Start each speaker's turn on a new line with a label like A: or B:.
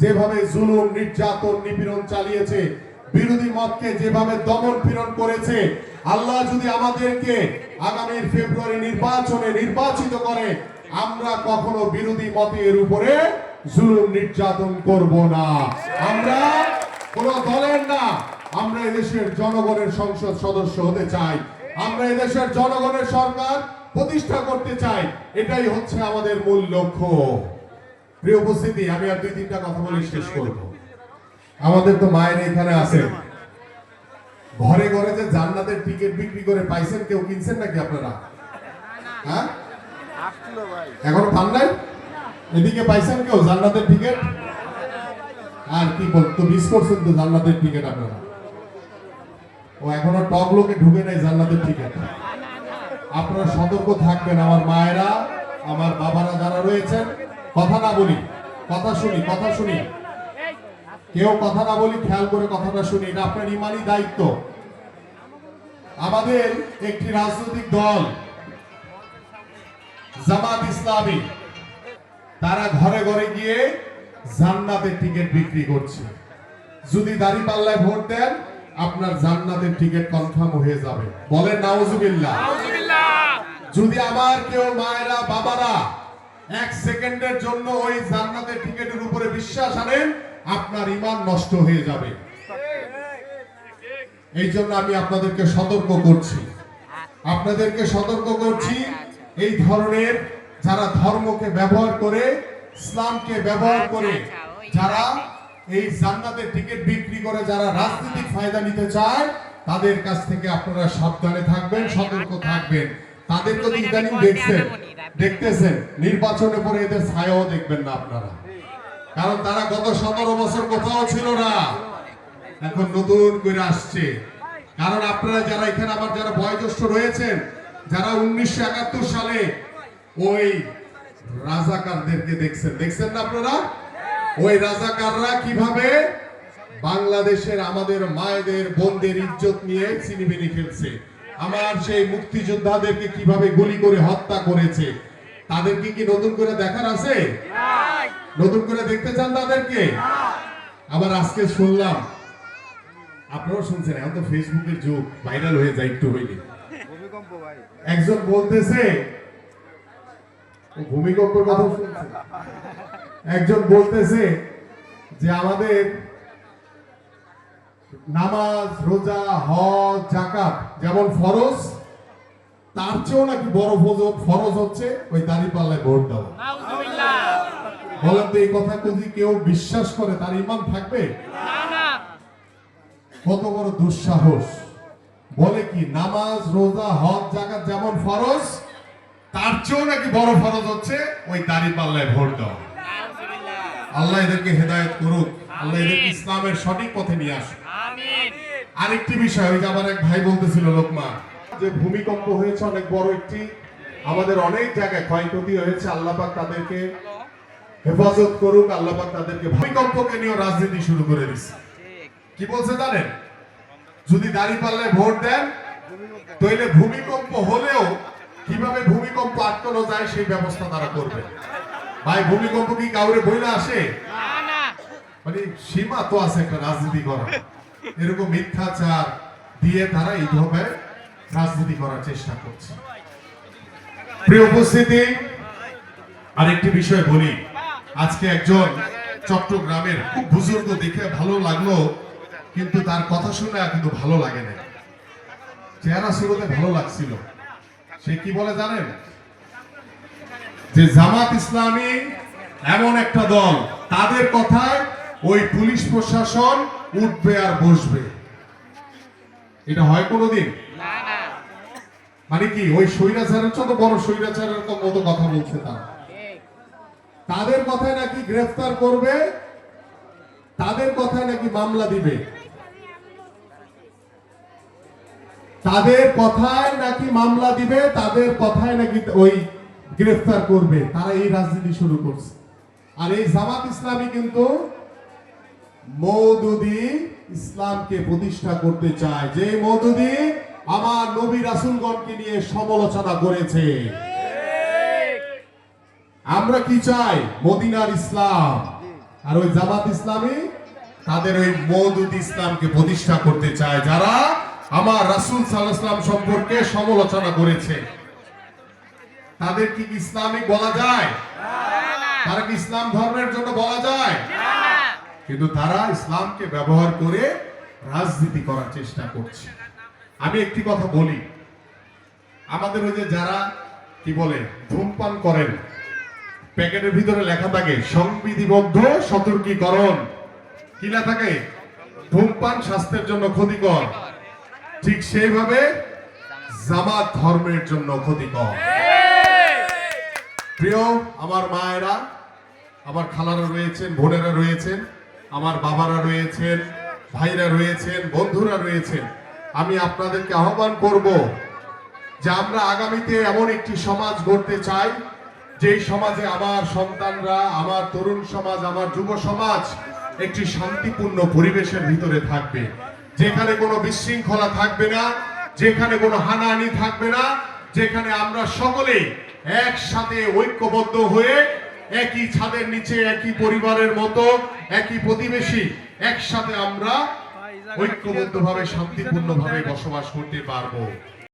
A: যেভাবে জুলুম, নির্যাতন, নিপীড়ন চালিয়েছে, বিরোধী মতকে যেভাবে দমন পীড়ন করেছে, আল্লাহ যদি আমাদেরকে আগামী ফেব্রুয়ারি নির্বাচনে নির্বাচিত করে, আমরা কখনো বিরোধী মতের উপরে জুলুম, নির্যাতন করব না। আমরা কোন দলের না, আমরা এদেশের জনগণের সংসদ সদস্য হতে চাই। আমরা এদেশের জনগণের সরকার প্রতিষ্ঠা করতে চাই। এটাই হচ্ছে আমাদের মূল লক্ষ্য। প্রিয় উপস্থিতি, আমি আর দুই, তিনটা কথা বলে, শেষ করব আমাদের তো মায়ের এখানে আছে। ঘরে ঘরে যে জান্নাতের টিকিট বিক্রি করে পাইছেন, কেউ কিনছেন নাকি আপনারা? হ্যাঁ? এখনও পান নাই? এদিকে পাইছেন কেউ জান্নাতের টিকিট আর কি বলতো মিস করছেন তো জান্নাতের টিকিট আপনারা? ও, এখনও টক লোকে ঢুকে নাই জান্নাতের টিকিট আপনারা সতর্ক থাকবেন, আমার মায়েরা, আমার বাবারা যারা রয়েছেন কথা না বলি কথা শুনি কথা শুনি। কেউ কথা না বলি খেয়াল করে কথাটা শুনি। এটা আপনার ইমানই দায়িত্ব। আমাদের একটি রাজনৈতিক দল জামাত ইসলামী তারা ঘরে ঘরে গিয়ে জান্নাতের টিকিট বিক্রি করছে। যদি দাড়ি পাল্লায় ভোট দেন আপনার জান্নাতের টিকিট কনফার্ম হয়ে যাবে। বলেন নাউজুবিল্লাহ। যদি আমার কেউ মায়েরা বাবারা এক সেকেন্ডের জন্য ওই জান্নাতের টিকিটের উপরে বিশ্বাস আনেন, আপনার ইমান নষ্ট হয়ে যাবে। এই জন্য আমি আপনাদেরকে সতর্ক করছি। আপনাদেরকে সতর্ক করছি, এই ধরনের যারা ধর্মকে ব্যবহার করে, ইসলামকে ব্যবহার করে, যারা এই জান্নাতের টিকিট বিক্রি করে, যারা রাজনৈতিক ফায়দা নিতে চায়, তাদের কাছ থেকে আপনারা সাবধানে থাকবেন, সতর্ক থাকবেন। তাদেরকে তো ইদানিং দেখছেন দেখতেছেন নির্বাচনের পরে এদের ছায়াও দেখবেন না আপনারা। কারণ তারা গত সতেরো বছর কোথাও ছিল না। এখন নতুন করে আসছে। কারণ আপনারা যারা এখানে আবার যারা বয়োজ্যেষ্ঠ রয়েছেন যারা উনিশশো একাত্তর সালে ওই রাজাকারদেরকে দেখছেন দেখছেন না আপনারা? ওই রাজাকাররা কীভাবে বাংলাদেশের আমাদের মায়েদের বোনদের ইজ্জত নিয়ে চিনি চিনিবিনি খেলছে। আমার সেই মুক্তিযোদ্ধাদেরকে কীভাবে গুলি করে হত্যা করেছে? তাদেরকে কি নতুন করে দেখার আছে? নতুন করে দেখতে চান তাদেরকে? আবার আজকে শুনলাম আপনারাও শুনছেন এখন তো ফেসবুকের যুগ ভাইরাল হয়ে যায় একটু হইলে। একজন বলতেছে ভূমিকম্পের কথা শুনছে। একজন বলতেছে যে আমাদের নামাজ রোজা হজ জাকাত যেমন ফরজ তার চেয়েও নাকি বড় ফরজ হচ্ছে ওই দাড়ি পাল্লায় ভোট দেওয়া। বলেন তো এই কথা যদি কেউ বিশ্বাস করে তার ইমান থাকবে? কত বড় দুঃসাহস। বলে কি নামাজ রোজা হজ জাকাত যেমন ফরজ তার চেয়েও নাকি বড় ফরজ হচ্ছে ওই দাড়ি পাল্লায় ভোট দেওয়া। আল্লাহ এদেরকে হেদায়েত করুক। আল্লাহ এদেরকে ইসলামের সঠিক পথে নিয়ে আসুক। আরেকটি বিষয় ওই যে আমার এক ভাই বলতেছিল লোকমা যে ভূমিকম্প হয়েছে অনেক বড় একটি আমাদের অনেক জায়গায় ক্ষয়ক্ষতি হয়েছে আল্লাহ পাক তাদেরকে হেফাজত করুক আল্লাহ পাক তাদেরকে ভূমিকম্পকে নিয়ে রাজনীতি শুরু করে দিচ্ছে কি বলছে জানেন? যদি দাড়ি পাল্লায় ভোট দেন তাহলে ভূমিকম্প হলেও কীভাবে ভূমিকম্প আটকানো যায় সেই ব্যবস্থা তারা করবে। ভাই ভূমিকম্প কি কাউরে বইলা আসে? মানে সীমা তো আছে একটা রাজনীতি করা এরকম মিথ্যাচার দিয়ে তারা এইভাবে রাজনীতি করার চেষ্টা করছে। প্রিয় উপস্থিতি, আরেকটি বিষয় বলি। আজকে একজন চট্টগ্রামের খুব বুজুর্গ দেখে ভালো লাগল, কিন্তু তার কথা শুনে কিন্তু ভালো লাগে না। চেহারা শুরুতে ভালো লাগছিল। সে কি বলে জানেন? যে জামাত ইসলামী এমন একটা দল, তাদের কথায় ওই পুলিশ প্রশাসন উঠবে আর বসবে। এটা হয় কোনোদিন? মানে কি ওই স্বৈরাচারের চত বড় স্বৈরাচারের মতো কথা বলছে তারা। তাদের কথায় নাকি গ্রেফতার করবে তাদের কথায় নাকি মামলা দিবে। তাদের কথায় নাকি মামলা দিবে তাদের কথায় নাকি ওই গ্রেফতার করবে। তারা এই রাজনীতি শুরু করছে। আর এই জামাত ইসলামী কিন্তু মৌদুদি ইসলামকে প্রতিষ্ঠা করতে চায়। যে মৌদুদি আমার নবী রাসুলগণকে নিয়ে সমালোচনা করেছে। আমরা কি চাই? মদিনার ইসলাম। আর ওই জামাত ইসলামী? তাদের ওই মৌদুদ ইসলামকে প্রতিষ্ঠা করতে চায়। যারা আমার রাসূল সাল্লাম সম্পর্কে সমালোচনা করেছে। তাদের কি ইসলামিক বলা যায়? তারা কি ইসলাম ধর্মের জন্য বলা যায়? কিন্তু তারা ইসলামকে ব্যবহার করে রাজনীতি করার চেষ্টা করছে। আমি একটি কথা বলি। আমাদের ওই যে যারা, কি বলে, ধূমপান করেন, প্যাকেটের ভিতরে লেখা থাকে, সংবিধিবদ্ধ সতর্কীকরণ। কি না থাকে? ধূমপান স্বাস্থ্যের জন্য ক্ষতিকর। ঠিক সেইভাবে জামাত ধর্মের জন্য ক্ষতিকর। প্রিয়, আমার মায়েরা, আমার খালারা রয়েছেন, বোনেরা রয়েছেন আমার বাবারা রয়েছেন, ভাইরা রয়েছেন, বন্ধুরা রয়েছেন। আমি আপনাদেরকে আহ্বান করব যে আমরা আগামীতে এমন একটি সমাজ গড়তে চাই, যেই সমাজে আমার সন্তানরা, আমার তরুণ সমাজ, আমার যুব সমাজ একটি শান্তিপূর্ণ পরিবেশের ভিতরে থাকবে। যেখানে কোনো বিশৃঙ্খলা থাকবে না, যেখানে কোনো হানাহানি থাকবে না, যেখানে আমরা সকলে একসাথে ঐক্যবদ্ধ হয়ে একই ছাদের নিচে একই পরিবারের মতো একই প্রতিবেশী একসাথে আমরা ঐক্যবদ্ধভাবে শান্তিপূর্ণভাবে বসবাস করতে পারব।